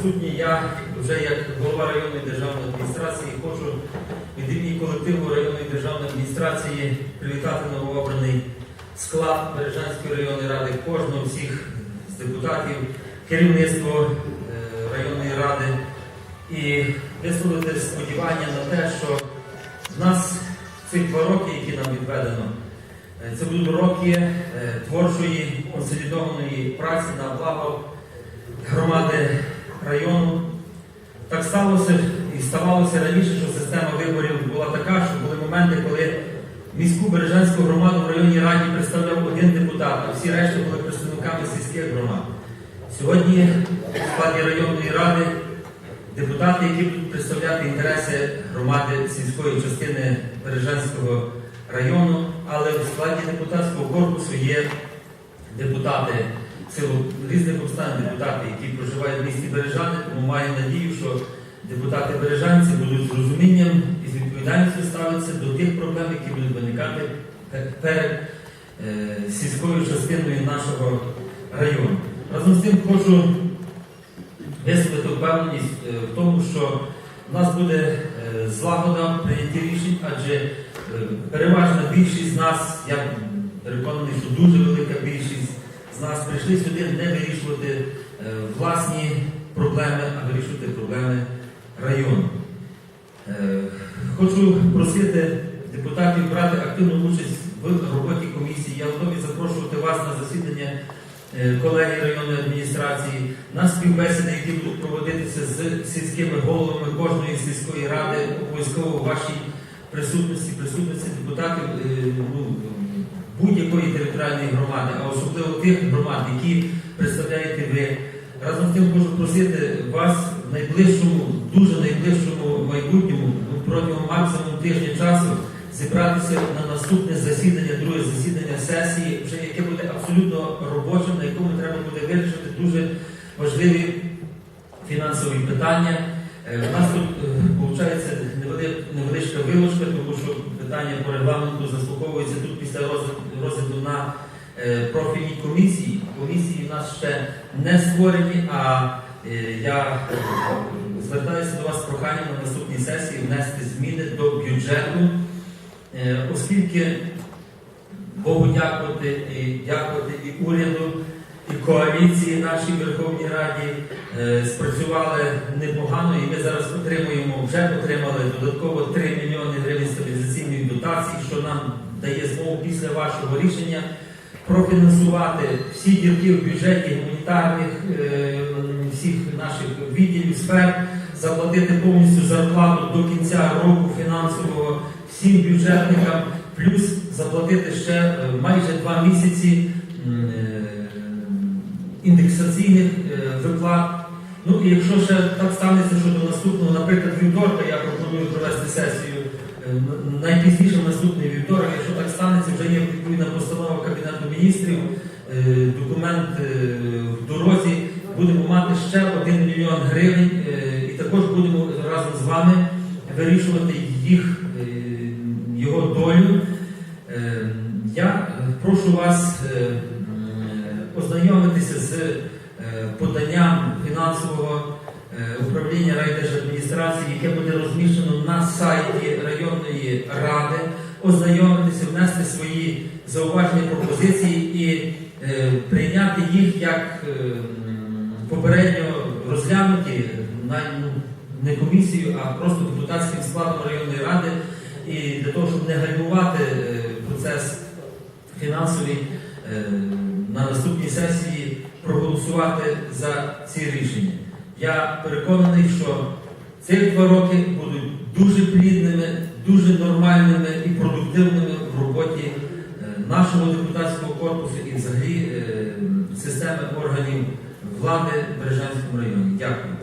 присутні. Я вже як голова районної державної адміністрації хочу від імені колективу районної державної адміністрації привітати новообраний склад Бережанської районної ради, кожного всіх з депутатів, керівництво е, районної ради і висловити сподівання на те, що в нас цих два роки, які нам відведено, е, це будуть роки е, творчої консолідованої праці на благо громади району. Так сталося і ставалося раніше, що система виборів була така, що були моменти, коли міську Бережанську громаду в районній раді представляв один депутат, а всі решта були представниками сільських громад. Сьогодні в складі районної ради депутати, які будуть представляти інтереси громади сільської частини Бережанського району, але в складі депутатського корпусу є депутати силу різних обставин, депутати, які проживають в місті Бережани, тому маю надію, що депутати Бережанці будуть з розумінням і з відповідальністю ставитися до тих проблем, які будуть виникати перед е, сільською частиною нашого району. Разом з тим хочу висловити впевненість е, в тому, що в нас буде е, злагода в рішень, адже переважна більшість з нас, я переконаний, що дуже велика більшість нас прийшли сюди не вирішувати е, власні проблеми, а вирішувати проблеми району. Е, Хочу просити депутатів брати активну участь в роботі комісії. Я готовий запрошувати вас на засідання е, колегії районної адміністрації, на співбесіди, які будуть проводитися з сільськими головами кожної сільської ради, обов'язково в вашій присутності, присутності депутатів ну, будь-якої територіальної громади, а особливо тих громад, які представляєте ви. Разом з тим хочу просити вас в найближчому, дуже найближчому майбутньому, ну, протягом максимум тижня часу, зібратися на наступне засідання, друге засідання сесії, вже яке буде абсолютно робочим, на якому треба буде вирішити дуже важливі фінансові питання. Е, У нас тут виходить невеличка вилучка, тому що питання по регламенту заслуховується тут після розгляду, на е, профільній комісії. Комісії в нас ще не створені, а е, я е, звертаюся до вас з проханням на наступній сесії внести зміни до бюджету, е, оскільки Богу дякувати і дякувати і уряду, і коаліції нашій Верховній Раді е, спрацювали непогано, і ми зараз отримуємо, вже отримали додатково 3 мільйони гривень стабілізаційної дотації, що нам дає змогу після вашого рішення профінансувати всі дірки в бюджеті гуманітарних е, всіх наших відділів сфер, заплатити повністю зарплату до кінця року фінансового всім бюджетникам, плюс заплатити ще е, майже два місяці індексаційних е, виплат. Ну і якщо ще так станеться, що до наступного, наприклад, вівторка, я пропоную провести сесію е, найпізніше в наступний вівторок, якщо так станеться, вже є відповідна постанова Кабінету міністрів, е, документ в дорозі, будемо мати ще 1 мільйон гривень і також будемо разом з вами вирішувати їх, його долю. Я прошу вас м, ознайомитися з е, поданням фінансового е, управління райдержадміністрації, яке буде розміщено на сайті районної ради, ознайомитися, внести свої зауваження, пропозиції і е, прийняти їх як попередньо розглянуті ну, не комісію, а просто депутатським складом районної ради. І для того, щоб не гальмувати процес фінансовий на наступній сесії проголосувати за ці рішення. Я переконаний, що ці два роки будуть дуже плідними, дуже нормальними і продуктивними в роботі е, нашого депутатського корпусу і взагалі е, системи органів влади в Бережанському районі. Дякую.